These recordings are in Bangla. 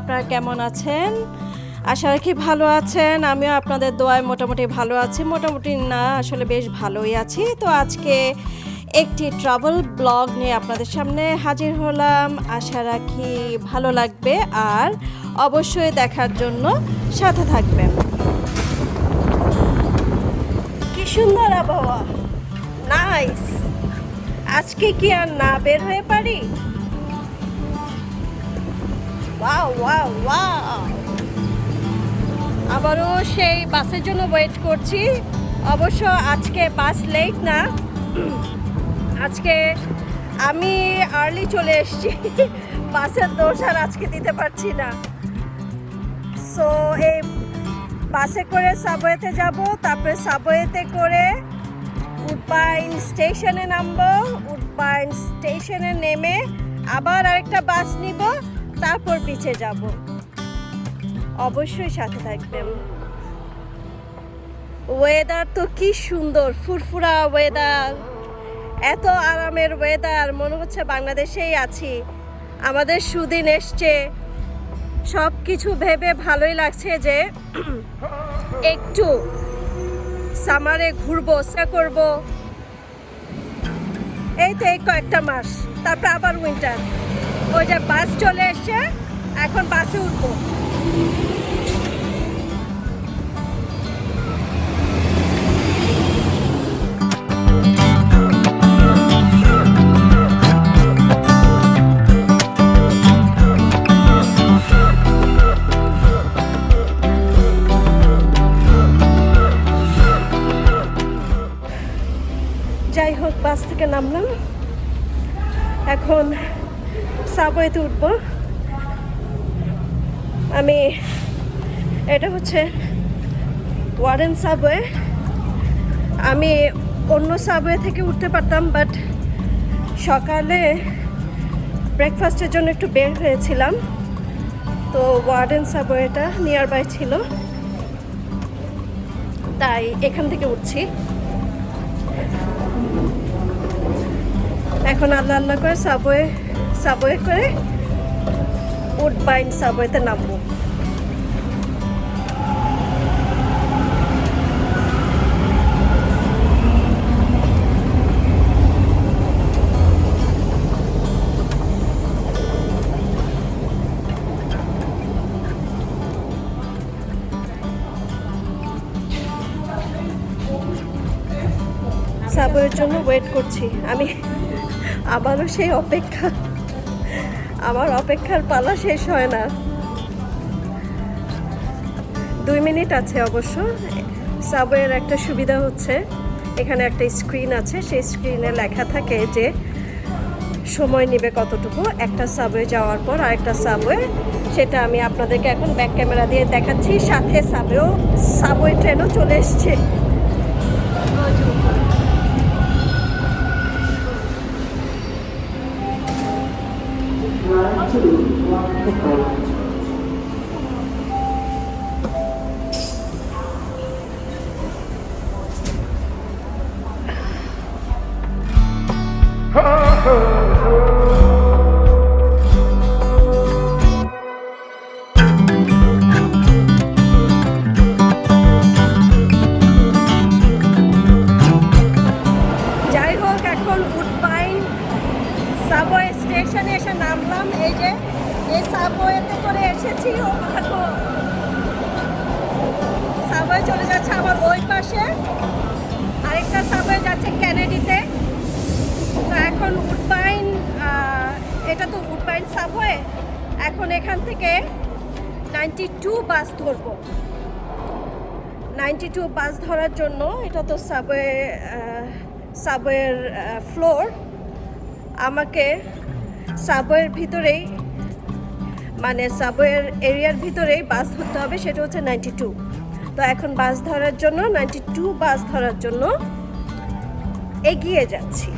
আপনারা কেমন আছেন? আশা রাখি ভালো আছেন। আমিও আপনাদের দোয়ায় মোটামুটি ভালো আছি। মোটামুটি না, আসলে বেশ ভালোই আছি। তো আজকে একটি ট্রাভেল ব্লগ নিয়ে আপনাদের সামনে হাজির হলাম। আশা রাখি ভালো লাগবে আর অবশ্যই দেখার জন্য সাথে থাকবেন। কি সুন্দর আবহাওয়া। নাইস আজকে কি আর না বের হয়ে পারি? ওয়াও ওয়াও আবারও সেই বাসের জন্য ওয়েট করছি। অবশ্য আজকে বাস লেট না। আজকে আমি আর্লি চলে এসেছি। বাসের দোষ আর আজকে দিতে পারছি না। সো এই বাসে করে সাবওয়েতে যাব, তারপরে সাবওয়েতে করে উডবাইন স্টেশনে নামবো। উডবাইন স্টেশনে নেমে আবার আরেকটা বাস নিব। তারপর বিচে যাব। অবশ্যই সাথে থাকবেন। ওয়েদার তো কি সুন্দর, ফুরফুরা ওয়েদার এত আরামের ওয়েদার মনে হচ্ছে বাংলাদেশেই আছি। আমাদের সুদিন এসছে। সব কিছু ভেবে ভালোই লাগছে যে একটু সামারে ঘুরবো সে করব। এই তো এই কয়েকটা মাস, তারপর আবার উইন্টার ওই যে বাস চলে এসছে এখন বাসে উঠবো। যাই হোক বাস থেকে নামলাম। এখন সাবওয়েতে উঠবো। আমি, এটা হচ্ছে ওয়ারেন সাবওয়ে। আমি অন্য সাবওয়ে থেকে উঠতে পারতাম, বাট সকালে ব্রেকফাস্টের জন্য একটু বের হয়েছিলাম। তো ওয়ার্ডেন সাবওয়েটা নিয়ার বাই ছিল। তাই এখান থেকে উঠছি। এখন আল্লাহ আল্লাহ করে সাবওয়ে সাবওয়ে করে উডবাইন সাবওয়েতে নামবো। সাবওয়ের জন্য ওয়েট করছি। আমি আমারও সেই অপেক্ষা। আমার অপেক্ষার পালা শেষ হয় না। দুই মিনিট আছে অবশ্য। সাবওয়ের একটা সুবিধা হচ্ছে, এখানে একটা স্ক্রিন আছে, সেই স্ক্রিনে লেখা থাকে যে সময় নেবে কতটুকু। একটা সাবওয়ে যাওয়ার পর আরেকটা সাবওয়ে, সেটা আমি আপনাদেরকে এখন ব্যাক ক্যামেরা দিয়ে দেখাচ্ছি। সাথে সাবওয়েও, সাবওয়ে ট্রেনও চলে এসছে। যাই ধরার জন্য, এটা তো সাবওয়ে সাবওয়ের ফ্লোর আমাকে সাবওয়ের ভিতরেই মানে সাবওয়ের এরিয়ার ভিতরেই বাস ধরতে হবে, সেটা হচ্ছে নাইনটি টু তো এখন বাস ধরার জন্য নাইনটি টু বাস ধরার জন্য এগিয়ে যাচ্ছি।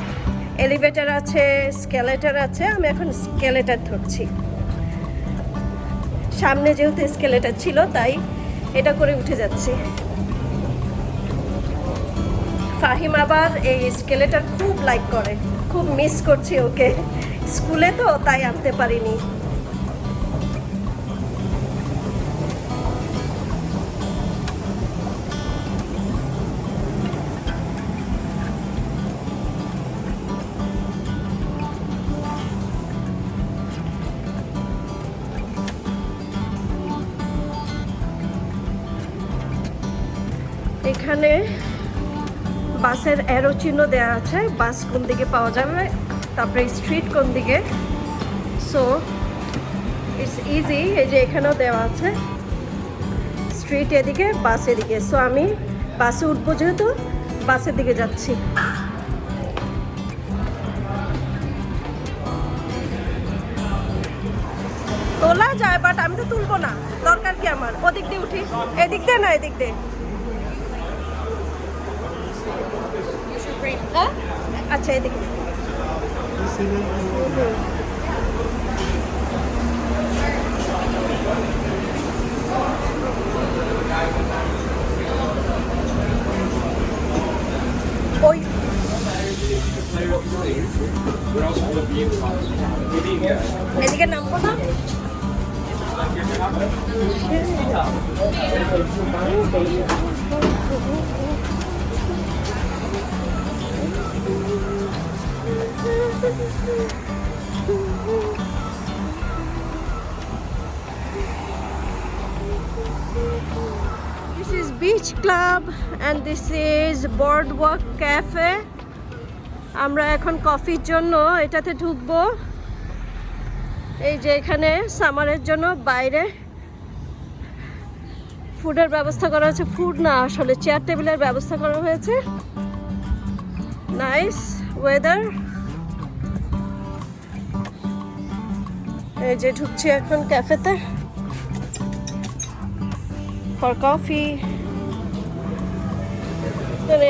এলিভেটার আছে স্কেলেটার আছে, আমি এখন স্কেলেটার ধরছি। সামনে যেহেতু স্কেলেটার ছিল, তাই এটা করে উঠে যাচ্ছি। ফাহিম আবার এই স্কেলেটার খুব লাইক করে, খুব মিস করছি ওকে। স্কুলে তো তাই আনতে পারিনি। বাসের অ্যারো চিহ্ন দেওয়া আছে। বাস কোন দিকে পাওয়া যাবে, তারপরে স্ট্রিট কোন দিকে। সো ইটস ইজি এই যে এখানেও দেওয়া আছে। স্ট্রিট এদিকে, বাস এদিকে। সো আমি বাসে উঠবো যেহেতু, বাসের দিকে যাচ্ছি। তোলা যায় বাট আমি তো তুলবো না। দরকার কি আমার? ওদিক দিয়ে উঠি। এদিক দিয়ে না এদিক দিয়ে? হ্যাঁ? আচ্ছা এদিকে ওই এদিকে নামবো না This is Beach Club and this is Boardwalk Cafe. আমরা এখন কফির জন্য এটাতে ঢুকবো। এই যে এখানে সামারের জন্য বাইরে ফুডের ব্যবস্থা করা হয়েছে। ফুড না, আসলে চেয়ার টেবিলের ব্যবস্থা করা হয়েছে। নাইস ওয়েদার এই যে ঢুকছি এখন ক্যাফেতে ফর কফি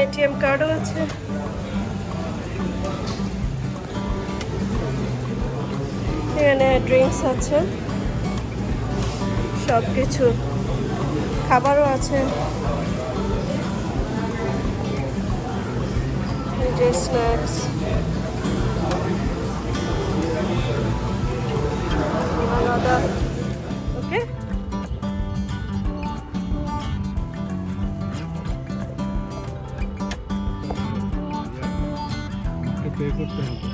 এটিএম কার্ডও আছে। এখানে ড্রিঙ্কস আছে। সব কিছু খাবারও আছে। যে স্ন্যাক্স ওকে করতে হবে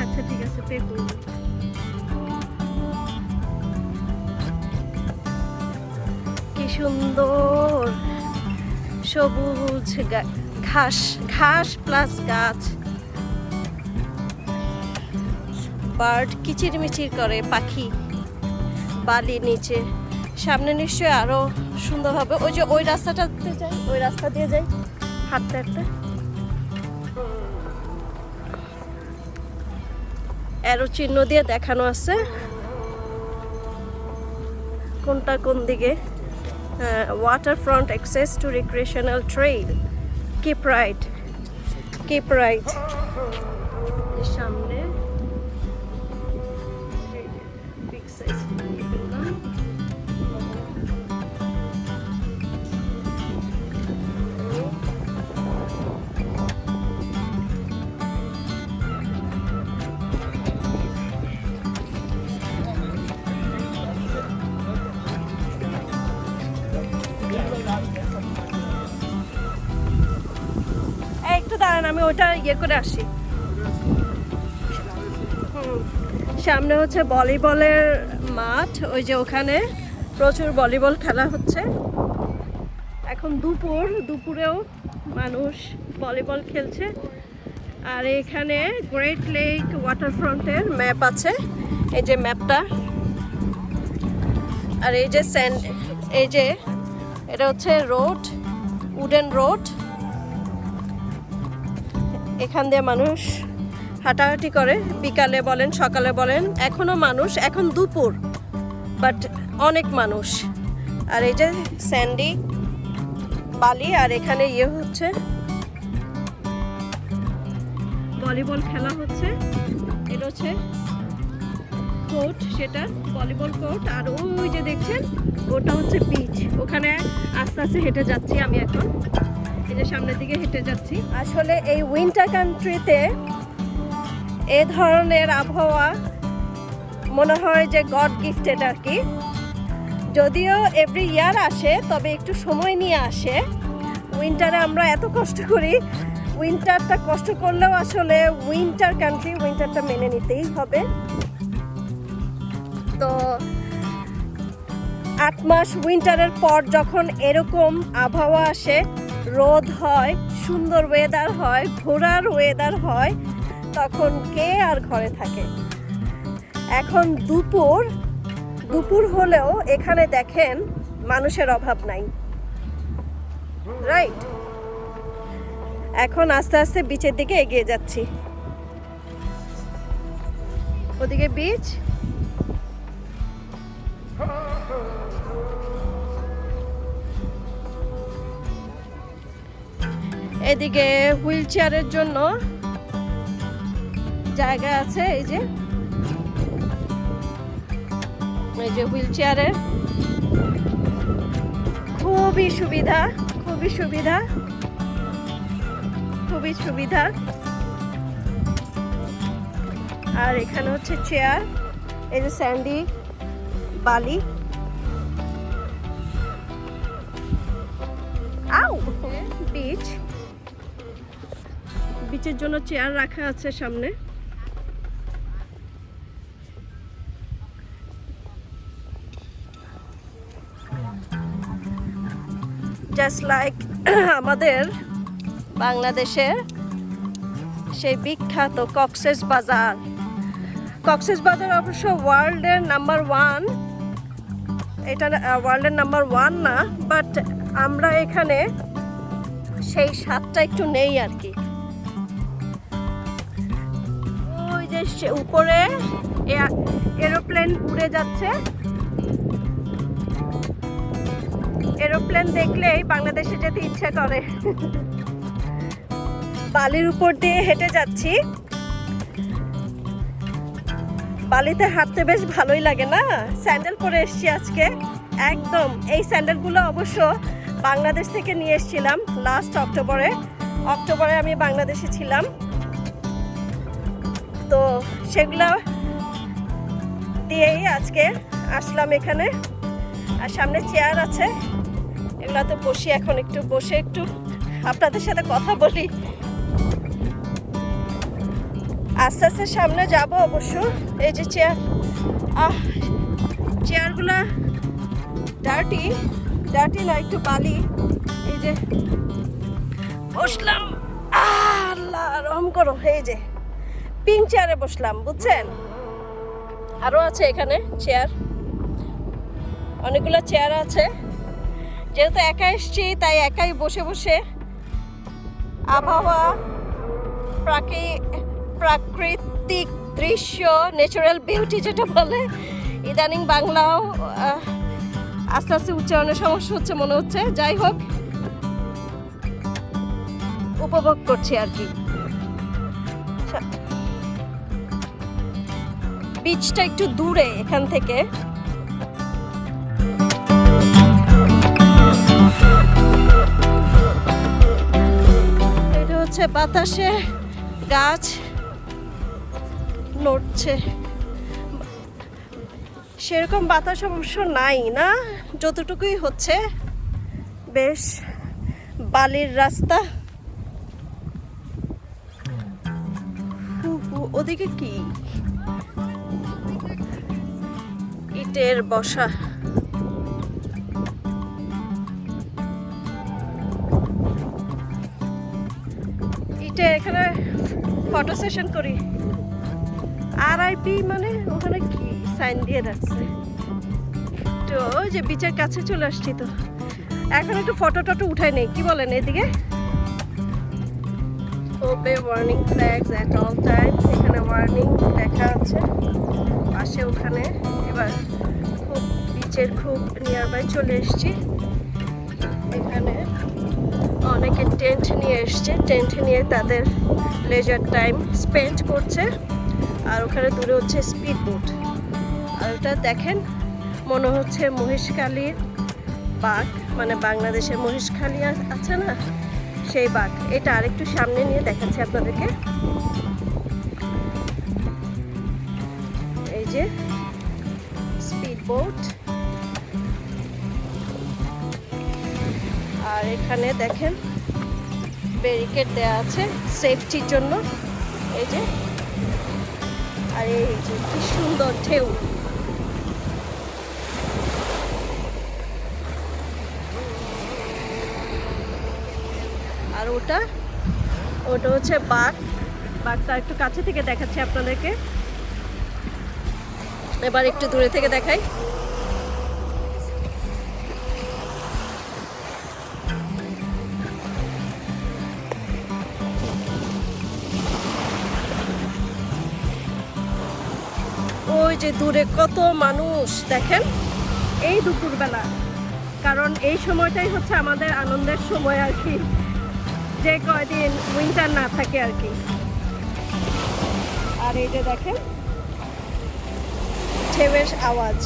আচ্ছা ঠিক আছে পে করব। কি সুন্দর সবুজ ঘাস। ঘাস প্লাস গাছ। বার্ড কিচিরমিচির করে পাখি বালি নিচে। সামনে নিশ্চয়ই আরও সুন্দর হবে। ওই যে ওই রাস্তাটাতে যাই, ওই রাস্তা দিয়ে যাই। হাঁটতে হাঁটতে। অ্যারো চিহ্ন দিয়ে দেখানো আছে। কোনটা কোন দিকে? Water front access to recreational trail keep right keep right সামনে আমি ওটা ইয়ে করে আসি। সামনে হচ্ছে ভলিবলের মাঠ, ওই যে ওখানে প্রচুর ভলিবল খেলা হচ্ছে। এখন দুপুর, দুপুরেও মানুষ ভলিবল খেলছে। আর এখানে গ্রেট লেক ওয়াটারফ্রন্টের ম্যাপ আছে। এই যে ম্যাপটা আর এই যে স্যান্ড এই যে, এটা হচ্ছে রোড উডেন রোড এখান দিয়ে মানুষ হাঁটাহাঁটি করে। বিকালে বলেন, সকালে বলেন, এখনও মানুষ, এখন দুপুর বাট অনেক মানুষ। আর এই যে স্যান্ডি, বালি, আর এখানে ইয়ে হচ্ছে, ভলিবল খেলা হচ্ছে। এটা হচ্ছে কোর্ট, সেটা ভলিবল কোর্ট। আর ওই যে দেখছেন, ওটা হচ্ছে বিচ ওখানে আস্তে আস্তে হেঁটে যাচ্ছি আমি এখন। যে সামনের দিকে হেঁটে যাচ্ছি। আসলে এই উইন্টার কান্ট্রিতে এ ধরনের আবহাওয়া মনে হয় যে গড গিফটেড আর কি। যদিও এভরি ইয়ার আসে, তবে একটু সময় নিয়ে আসে। উইন্টারে আমরা এত কষ্ট করি। উইন্টারটা কষ্ট করলেও আসলে উইন্টার কান্ট্রি উইন্টারটা মেনে নিতেই হবে। তো আট মাস উইন্টারের পর যখন এরকম আবহাওয়া আসে রোদ হয়, সুন্দর ওয়েদার হয়, ঘোরার ওয়েদার হয়, তখন কে আর ঘরে থাকে? এখন দুপুর দুপুর হলেও এখানে দেখেন মানুষের অভাব নাই। রাইট এখন আস্তে আস্তে বিচের দিকে এগিয়ে যাচ্ছি। ওদিকে বিচ এদিকে হুইল চেয়ারের জন্য জায়গা আছে, এই যে। এই যে হুইল চেয়ারের খুবই সুবিধা খুবই সুবিধা খুবই সুবিধা। আর এখানে হচ্ছে চেয়ার, এই যে স্যান্ডি, বালি। আউ! বিচের জন্য চেয়ার রাখা আছে সামনে। জাস্ট লাইক আমাদের বাংলাদেশের সেই বিখ্যাত কক্সেস বাজার। কক্সেস বাজার অবশ্য ওয়ার্ল্ডের নাম্বার ওয়ান। এটা ওয়ার্ল্ডের নাম্বার ওয়ান না বাট আমরা এখানে সেই স্বাদটা একটু নেই আর কি। উপরে এরোপ্লেন উড়ে যাচ্ছে। এরোপ্লেন দেখলেই বাংলাদেশে যেতে ইচ্ছা করে। বালির উপর দিয়ে হেঁটে যাচ্ছি। বালিতে হাঁটতে বেশ ভালোই লাগে না? স্যান্ডেল পরে এসেছি আজকে। একদম, এই স্যান্ডেলগুলো অবশ্য বাংলাদেশ থেকে নিয়ে এসেছিলাম লাস্ট অক্টোবরে। অক্টোবরে আমি বাংলাদেশে ছিলাম। তো সেগুলো দিয়েই আজকে আসলাম এখানে। আর সামনে চেয়ার আছে, এগুলাতে বসি এখন একটু, বসে একটু আপনাদের সাথে কথা বলি। আস্তে আস্তে সামনে যাব অবশ্য, এই যে চেয়ার। আহ, চেয়ারগুলা ডার্টি ডার্টি না, একটু বালি। এই যে বসলাম। আল্লাহ রহম করো, এই যে। পিঙ্ক চেয়ারে বসলাম, বুঝছেন? আরও আছে এখানে চেয়ার। অনেকগুলো চেয়ার আছে। যেহেতু একা এসছি, তাই একাই বসে বসে আবহাওয়া, প্রাকৃ- প্রাকৃতিক দৃশ্য ন্যাচারাল বিউটি যেটা বলে, ইদানিং বাংলাও আস্তে আস্তে উচ্চারণের সমস্যা হচ্ছে, মনে হচ্ছে। যাই হোক, উপভোগ করছি আর কি। বিচটা একটু দূরে এখান থেকে। এটা হচ্ছে বাতাসে গাছ নড়ছে। সেরকম বাতাস অবশ্য নাই, না? যতটুকুই হচ্ছে, বেশ বালির রাস্তা। ওদিকে কি? ইটের বসা। ইটে, এখানে ফটো সেশন করি। আর আইপি মানে ওখানে কি সাইন দিয়ে রাখছে? তো যে বিচের কাছে চলে আসছি তো। এখন একটু ফটো টটো উঠাই নেই, কি বলেন এদিকে? ওবে warning flags at all time এখানে ওয়ার্নিং লেখা আছে। নিয়ার চলে এসেছি। এখানে অনেকে টেন্ট নিয়ে এসছে। টেন্ট নিয়ে তাদের লেজার টাইম স্পেন্ড করছে। আর ওখানে দূরে হচ্ছে স্পিড বোট আর ওটা দেখেন, মনে হচ্ছে মহেশখালীর বাঘ মানে বাংলাদেশের মহিষখালী আছে না? সেই বাঘ। এটা আরেকটু সামনে নিয়ে দেখাচ্ছি আপনাদেরকে। এই যে স্পিড বোট এখানে দেখেন ব্যারিকেড দেওয়া আছে সেফটির জন্য। এই যে। আর এই যে কি সুন্দর ঢেউ। আর ওটা ওটা হচ্ছে বাঘ। বাঘটা একটু কাছে থেকে দেখাচ্ছি আপনাদেরকে। এবার একটু দূরে থেকে দেখাই। যে দূরে কত মানুষ, দেখেন। এই দুপুরবেলা, কারণ এই সময়টাই হচ্ছে আমাদের আনন্দের সময় আর কি। যে কয়দিন উইন্টার না থাকে আর কি। আর এই যে দেখেন, ঢেউয়ের আওয়াজ।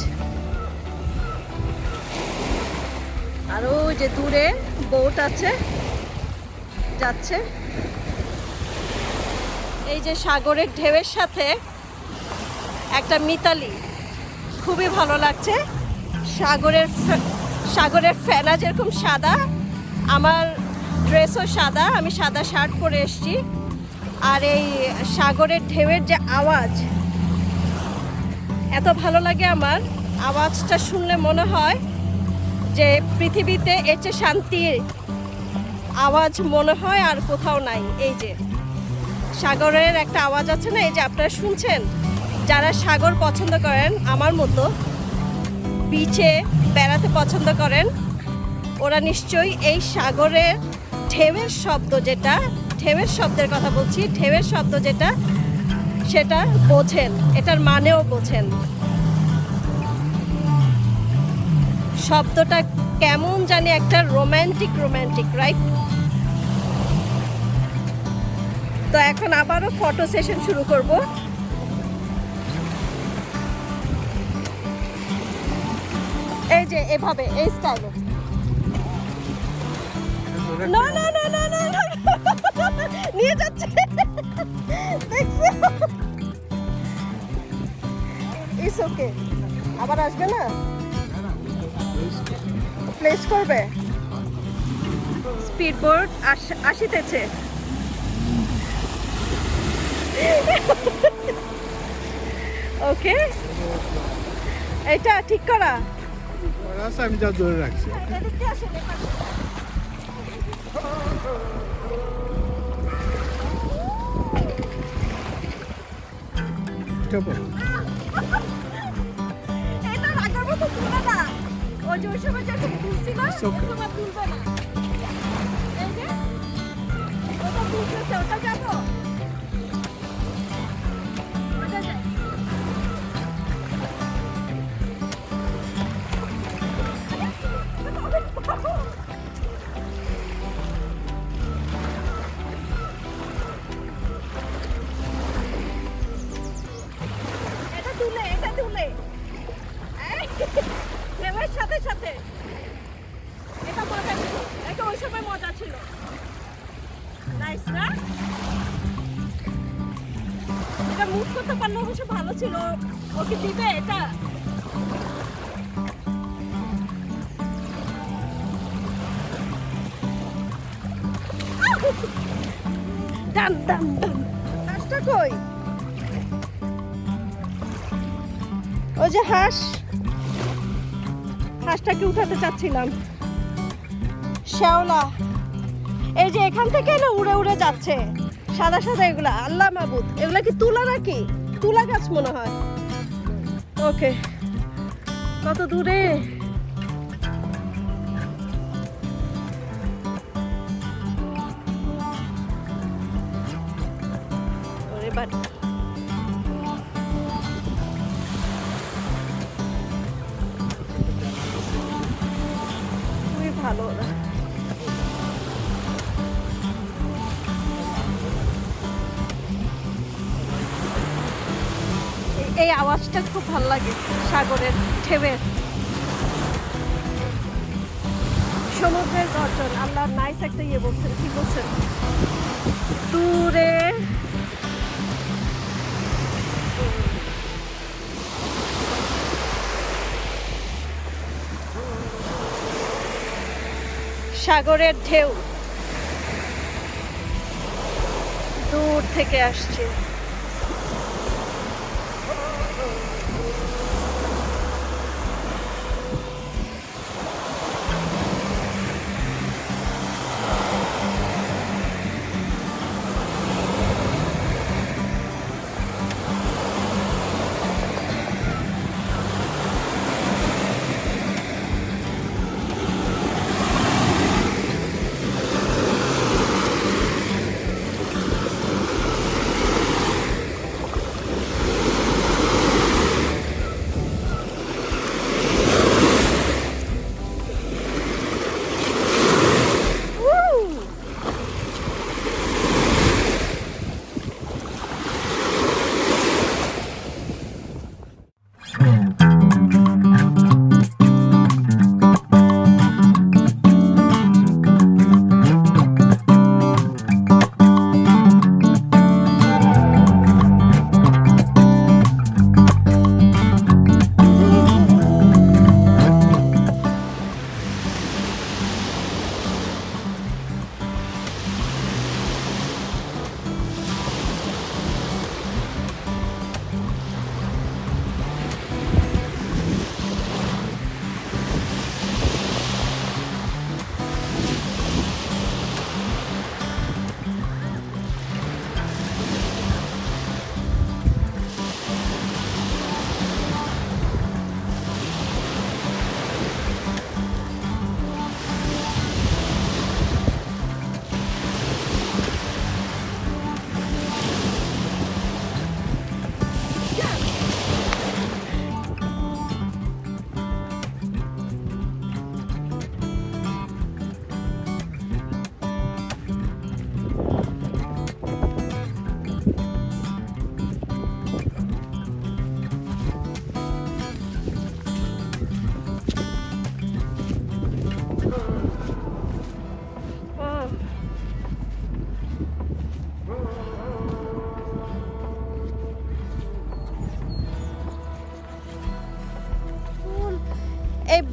আর ওই যে দূরে বোট আছে, যাচ্ছে। এই যে সাগরের ঢেউয়ের সাথে একটা মিতালি। খুবই ভালো লাগছে। সাগরের সাগরের ফেনা যেরকম সাদা, আমার ড্রেসও সাদা, আমি সাদা শার্ট পরে এসেছি। আর এই সাগরের ঢেউয়ের যে আওয়াজ, এত ভালো লাগে আমার। আওয়াজটা শুনলে মনে হয় যে পৃথিবীতে এর চেয়ে শান্তির আওয়াজ মনে হয় আর কোথাও নাই। এই যে সাগরের একটা আওয়াজ আছে না, এই যে আপনারা শুনছেন? যারা সাগর পছন্দ করেন, আমার মতো বিচে বেড়াতে পছন্দ করেন, ওরা নিশ্চয়ই এই সাগরের ঢেউয়ের শব্দ যেটা, ঢেউয়ের শব্দের কথা বলছি, ঢেউয়ের শব্দ যেটা, সেটা বোঝেন, এটার মানেও বোঝেন। শব্দটা কেমন জানি একটা রোম্যান্টিক রোম্যান্টিক রাইট তো এখন আবারও ফটো সেশন শুরু করব। এই যে, এভাবে, এই স্টাইলে না না না না না। নিয়ে যাচ্ছে। দেখছ? ইটস ওকে আবার আসবে না? প্লেস করবে? স্পিড বোর্ড আসিতেছে। ওকে এটা ঠিক করা। রাস্তা আমি যা ধরে রাখছি। এদিকে আসেন, এটা মুভ করতে পারলে অবশ্য ভালো ছিল। ওকে দিবে এটা। ওই যে হাঁস। হাঁসটাকে উঠাতে চাচ্ছিলাম। শ্যাওলা। এই যে এখান থেকে না উড়ে উড়ে যাচ্ছে। সাদা সাদা এগুলা, আল্লাহ মাবুদ, এগুলা কি তুলা নাকি? তুলা গাছ মনে হয়। ওকে, কত দূরে? ওরে খুব ভালো লাগে সাগরের, ঢেউয়ের। সমুদ্রের গর্জন, আল্লাহ নাইস একটা ইয়ে বলছেন, কি বলছেন? দূরে। সাগরের ঢেউ। দূর থেকে আসছে।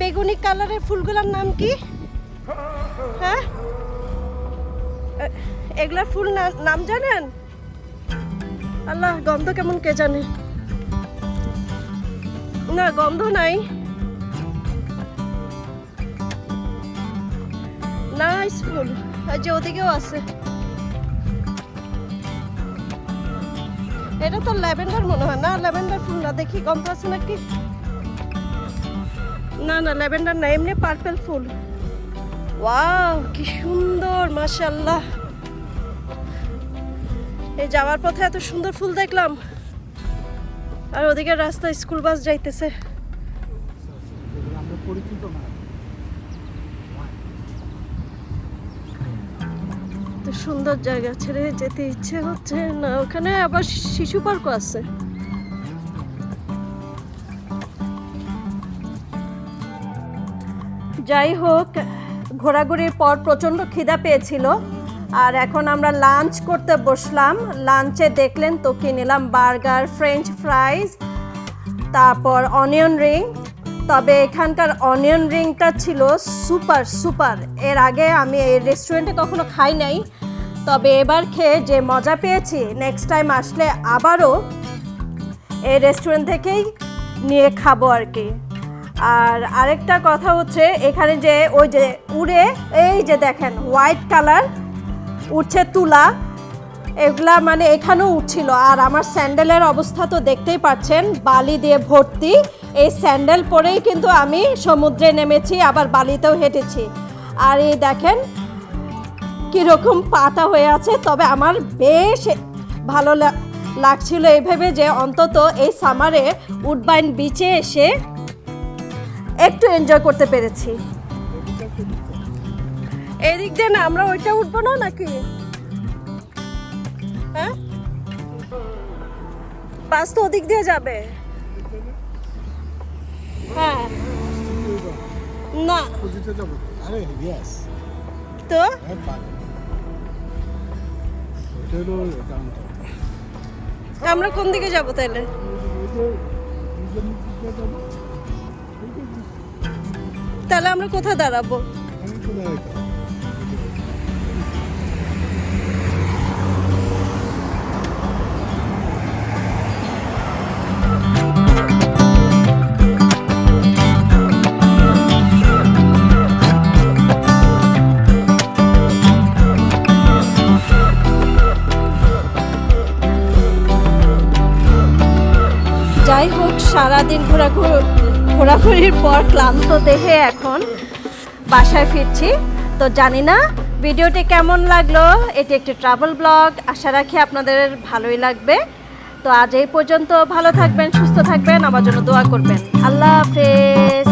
বেগুনি কালারের ফুলগুলোর নাম কি? হ্যাঁ? এগুলার ফুল নাম জানেন? আল্লাহ, গন্ধ কেমন কে জানে? না, গন্ধ নাই। নাইস ফুল। যে ওদিকেও আছে। এটা তো ল্যাভেন্ডার মনে হয়। না, ল্যাভেন্ডার ফুল না। দেখি, গন্ধ আছে নাকি? না না, ল্যাভেন্ডার না, এমনি পার্পল ফুল। ওয়াও কি সুন্দর মাশাল্লাহ এই যাওয়ার পথে এত সুন্দর ফুল দেখলাম। আর ওদিকে রাস্তায় স্কুল বাস যাইতেছে। সুন্দর জায়গা ছেড়ে যেতে ইচ্ছে হচ্ছে না। ওখানে আবার শিশু পার্কও আছে। যাই হোক, ঘোরাঘুরির পর প্রচণ্ড খিদা পেয়েছিল। আর এখন আমরা লাঞ্চ করতে বসলাম। লাঞ্চে দেখলেন তো কি নিলাম, বার্গার ফ্রেঞ্চ ফ্রাইজ তারপর অনিয়ন রিং তবে এখানকার অনিয়ন রিংটা ছিল সুপার সুপার এর আগে আমি এই রেস্টুরেন্টে কখনো খাই নাই। তবে এবার খেয়ে যে মজা পেয়েছি নেক্সট টাইম আসলে আবারও এই রেস্টুরেন্ট থেকেই নিয়ে খাব আর কি। আর আরেকটা কথা হচ্ছে, এখানে যে ওই যে উড়ে, এই যে দেখেন হোয়াইট কালার উঠছে তুলা। এগুলা মানে এখানেও উঠছিল আর আমার স্যান্ডেলের অবস্থা তো দেখতেই পাচ্ছেন, বালি দিয়ে ভর্তি। এই স্যান্ডেল পরেই কিন্তু আমি সমুদ্রে নেমেছি, আবার বালিতেও হেঁটেছি। আর এই দেখেন, কীরকম পাতা হয়ে আছে, তবে আমার বেশ ভালো লাগছিল এইভাবে যে অন্তত এই সামারে উডবাইন বিচে এসে একটু এনজয় করতে পেরেছি। এদিক দিয়ে না, আমরা ওইটা উঠবো না নাকি? হ্যাঁ? বাস তো ওদিক দিয়ে যাবে। হ্যাঁ। না। তো? আমরা কোন দিকে যাব তাহলে? তাহলে আমরা কোথায় দাঁড়াবো? যাই হোক সারাদিন ঘোরাঘুর ঘোরাঘুরির পর ক্লান্ত দেহে বাসায় ফিরছি। তো জানি না, ভিডিওটি কেমন লাগল? এটি একটি ট্রাভেল ব্লগ আশা রাখি আপনাদের ভালোই লাগবে। তো আজ এই পর্যন্ত ভালো থাকবেন, সুস্থ থাকবেন। আমার জন্য দোয়া করবেন। আল্লাহ হাফেজ।